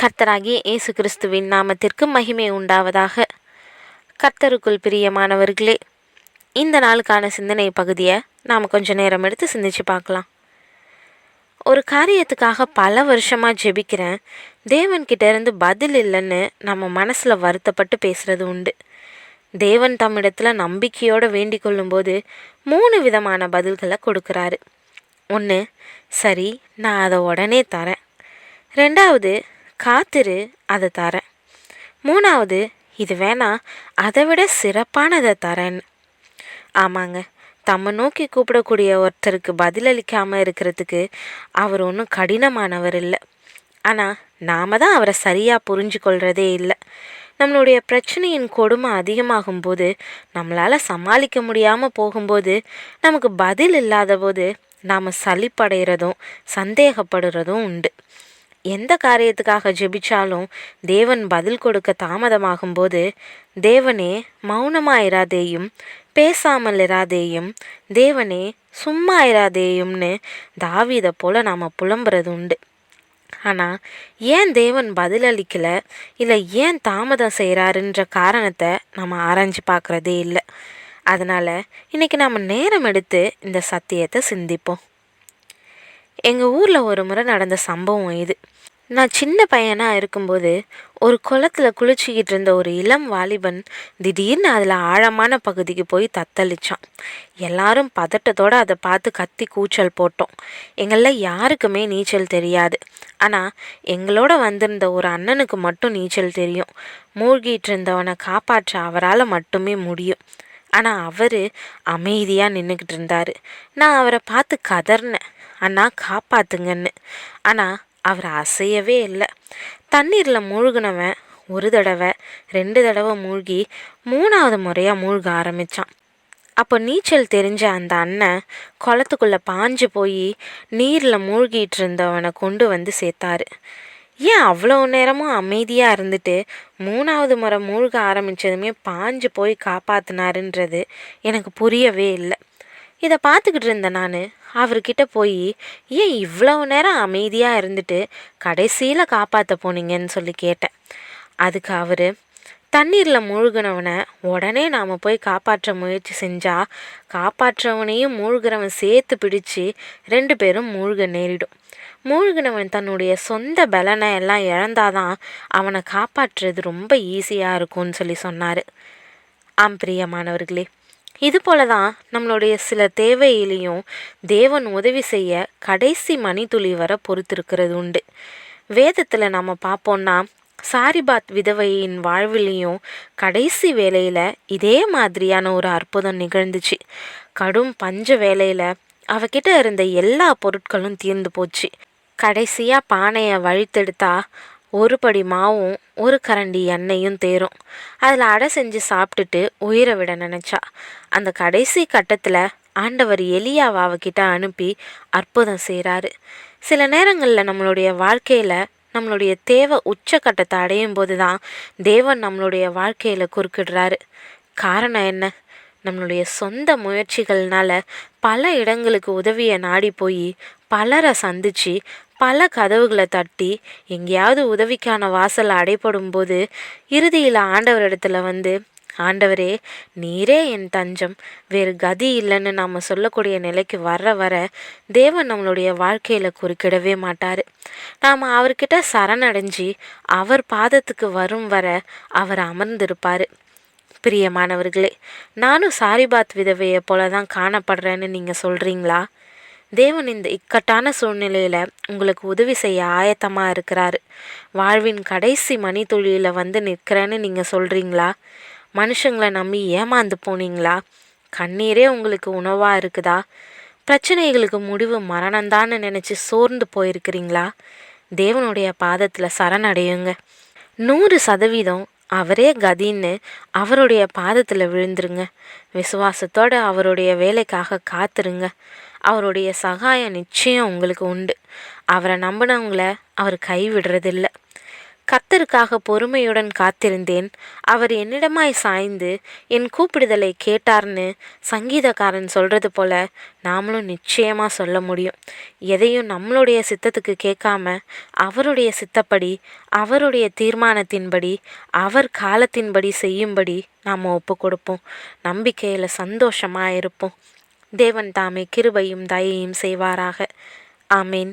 கர்த்தராகிய இயேசு கிறிஸ்துவின் நாமத்திற்கு மகிமை உண்டாவதாக. கர்த்தருக்குள் பிரியமானவர்களே இந்த நாளுக்கான சிந்தனை பகுதியை நாம் கொஞ்ச நேரம் எடுத்து சிந்திச்சு பார்க்கலாம். ஒரு காரியத்துக்காக பல வருஷமாக ஜெபிக்கிறேன் தேவன்கிட்ட இருந்து பதில் இல்லைன்னு நம்ம மனசில் வருத்தப்பட்டு பேசுகிறது உண்டு. தேவன் தம்மிடத்தில் நம்பிக்கையோடு வேண்டிக் கொள்ளும்போது மூணு விதமான பதில்களை கொடுக்குறாரு. ஒன்று சரி நான் அதை உடனே தரேன். ரெண்டாவது காத்திரு அதை தரேன். மூணாவது இது வேணா அதை விட சிறப்பானதை தரேன்னு ஆமாங்க தம்மை நோக்கி கூப்பிடக்கூடிய ஒருத்தருக்கு பதிலளிக்காமல் இருக்கிறதுக்கு அவர் ஒன்றும் கடினமானவர் இல்லை. ஆனால் நாம தான் அவரை சரியாக புரிஞ்சு கொள்கிறதே இல்லை. நம்மளுடைய பிரச்சனையின் கொடுமை அதிகமாகும் போது நம்மளால் சமாளிக்க முடியாமல் போகும்போது நமக்கு பதில் இல்லாத போது நாம் சளிப்படைகிறதும் சந்தேகப்படுறதும் உண்டு. எந்த காரியத்துக்காக ஜெபிச்சாலும் தேவன் பதில் கொடுக்க தாமதமாகும் போது தேவனே மௌனமாயிராதேயும் பேசாமல் இராதேயும் தேவனே சும்மா இராதேயும்னு தாவிதை போல் நாம் புலம்புறது உண்டு ஆனால் ஏன் தேவன் பதிலளிக்கலை? இல்லை ஏன் தாமதம் செய்கிறாருன்ற காரணத்தை நம்ம ஆராய்ஞ்சு பார்க்குறதே இல்லை. அதனால் இன்றைக்கி நம்ம நேரம் எடுத்து இந்த சத்தியத்தை சிந்திப்போம். எங்கள் ஊரில் ஒரு முறை நடந்த சம்பவம் இது. நான் சின்ன பையனாக இருக்கும்போது ஒரு குளத்தில் குளிச்சிக்கிட்டு இருந்த ஒரு இளம் வாலிபன் திடீர்னு அதில் ஆழமான பகுதிக்கு போய் தத்தளிச்சான். எல்லாரும் பதட்டத்தோடு அதை பார்த்து கத்தி கூச்சல் போட்டோம். எங்களில் யாருக்குமே நீச்சல் தெரியாது. ஆனால் எங்களோட வந்திருந்த ஒரு அண்ணனுக்கு மட்டும் நீச்சல் தெரியும். மூழ்கிட்டு இருந்தவனை காப்பாற்ற அவரால் மட்டுமே முடியும். ஆனால் அவர் அமைதியாக நின்றுக்கிட்டு இருந்தார். நான் அவரை பார்த்து கதறினேன் அண்ணா காப்பாத்துங்கன்னு. ஆனால் அவர் அசையவே இல்லை. தண்ணீரில் மூழ்கினவன் ஒரு தடவை ரெண்டு தடவை மூழ்கி மூணாவது முறையாக மூழ்க ஆரம்பித்தான் அப்போ நீச்சல் தெரிஞ்ச அந்த அண்ணன் குளத்துக்குள்ளே பாஞ்சு போய் நீரில் மூழ்கிட்டு இருந்தவனை கொண்டு வந்து சேர்த்தாரு. ஏன் அவ்வளோ நேரமும் அமைதியாக இருந்துட்டு மூணாவது முறை மூழ்க ஆரம்பித்ததுமே பாஞ்சு போய் காப்பாற்றினாருன்றது எனக்கு புரியவே இல்லை. இதை பார்த்துக்கிட்டு இருந்தேன் நான். அவர்கிட்ட போய் ஏன் இவ்வளவு நேரம் அமைதியாக இருந்துட்டு கடைசியில் காப்பாற்ற போனீங்கன்னு சொல்லி கேட்டேன். அதுக்கு அவர் தண்ணீரில் மூழ்கினவனை உடனே நாம் போய் காப்பாற்ற முயற்சி செஞ்சால் காப்பாற்றவனையும் மூழ்கிறவன் சேர்த்து பிடிச்சு ரெண்டு பேரும் மூழ்க நேரிடும். மூழ்கினவன் தன்னுடைய சொந்த பலனை எல்லாம் இழந்தாதான் அவனை காப்பாற்றுறது ரொம்ப ஈஸியாக இருக்கும்னு சொல்லி சொன்னார். ஆம் பிரியமானவர்களே இது போல தான் நம்மளுடைய சில தேவையிலையும் தேவன் உதவி செய்ய கடைசி மணித்துளி வர பொறுத்திருக்கிறது உண்டு. வேதத்தில் நம்ம பார்ப்போம்னா சாரிபாத் விதவையின் வாழ்விலையும் கடைசி வேலையில் இதே மாதிரியான ஒரு அற்புதம் நிகழ்ந்துச்சு. கடும் பஞ்ச வேலையில் அவகிட்ட இருந்த எல்லா பொருட்களும் தீர்ந்து போச்சு. கடைசியாக பானையை வழித்தெடுத்தா ஒரு படி மாவும் ஒரு கரண்டி எண்ணெயும் தேரும். அதில் அடை செஞ்சு சாப்பிட்டுட்டு உயிரை விட நினச்சா. அந்த கடைசி கட்டத்தில் ஆண்டவர் எலியாவை அவகிட்ட அனுப்பி அற்புதம் செய்கிறாரு சில நேரங்களில் நம்மளுடைய வாழ்க்கையில் நம்மளுடைய தேவை உச்சக்கட்டத்தை அடையும் போது தான் தேவன் நம்மளுடைய வாழ்க்கையில் குறுக்கிடுறாரு. காரணம் என்ன? நம்மளுடைய சொந்த முயற்சிகள்னால பல இடங்களுக்கு உதவியை நாடி போய் பலரை சந்தித்து பல கதவுகளை தட்டி எங்கேயாவது உதவிக்கான வாசல் அடைப்படும் போது இறுதியில் ஆண்டவரிடத்துல வந்து ஆண்டவரே நீரே என் தஞ்சம். வேறு கதி இல்லைன்னு நாம் சொல்லக்கூடிய நிலைக்கு வர வர தேவன் நம்மளுடைய வாழ்க்கையில் குறுக்கிடவே மாட்டார். நாம் அவர்கிட்ட சரணடைஞ்சு அவர் பாதத்துக்கு வரும் வர அவர் அமர்ந்திருப்பார். பிரியமானவர்களே நானும் சாரிபாத் விதவையை போல தான் காணப்படுறேன்னு நீங்கள் சொல்கிறீங்களா தேவன் இந்த இக்கட்டான சூழ்நிலையில் உங்களுக்கு உதவி செய்ய ஆயத்தமாக இருக்கிறாரு. வாழ்வின் கடைசி மணி தொழிலில் வந்து நிற்கிறேன்னு நீங்கள் சொல்கிறீங்களா மனுஷங்களை நம்பி ஏமாந்து போனீங்களா? கண்ணீரே உங்களுக்கு உணவாக இருக்குதா? பிரச்சனைகளுக்கு முடிவு மரணம்தான்னு நினச்சி சோர்ந்து போயிருக்கிறீங்களா? தேவனுடைய பாதத்தில் சரணடையுங்க. நூறு சதவீதம் அவரே கதின்னு அவருடைய பாதத்தில் விழுந்துருங்க. விசுவாசத்தோடு அவருடைய வேலைக்காக காத்துருங்க. அவருடைய சகாயம் நிச்சயம் உங்களுக்கு உண்டு. அவரை நம்பினவங்கள அவர் கைவிடுறதில்ல. கத்தருக்காக பொறுமையுடன் காத்திருந்தேன். அவர் என்னிடமாய் சாய்ந்து என் கூப்பிடுதலை கேட்டார்னு சங்கீதக்காரன் சொல்கிறது போல நாமளும் நிச்சயமாக சொல்ல முடியும். எதையும் நம்மளுடைய சித்தத்துக்கு கேட்காம அவருடைய சித்தப்படி அவருடைய தீர்மானத்தின்படி அவர் காலத்தின்படி செய்யும்படி நாம் ஒப்பு கொடுப்போம். நம்பிக்கையில் சந்தோஷமாக இருப்போம். தேவன் தாமே கிருபையும் தயையும் செய்வாராக. ஆமேன்.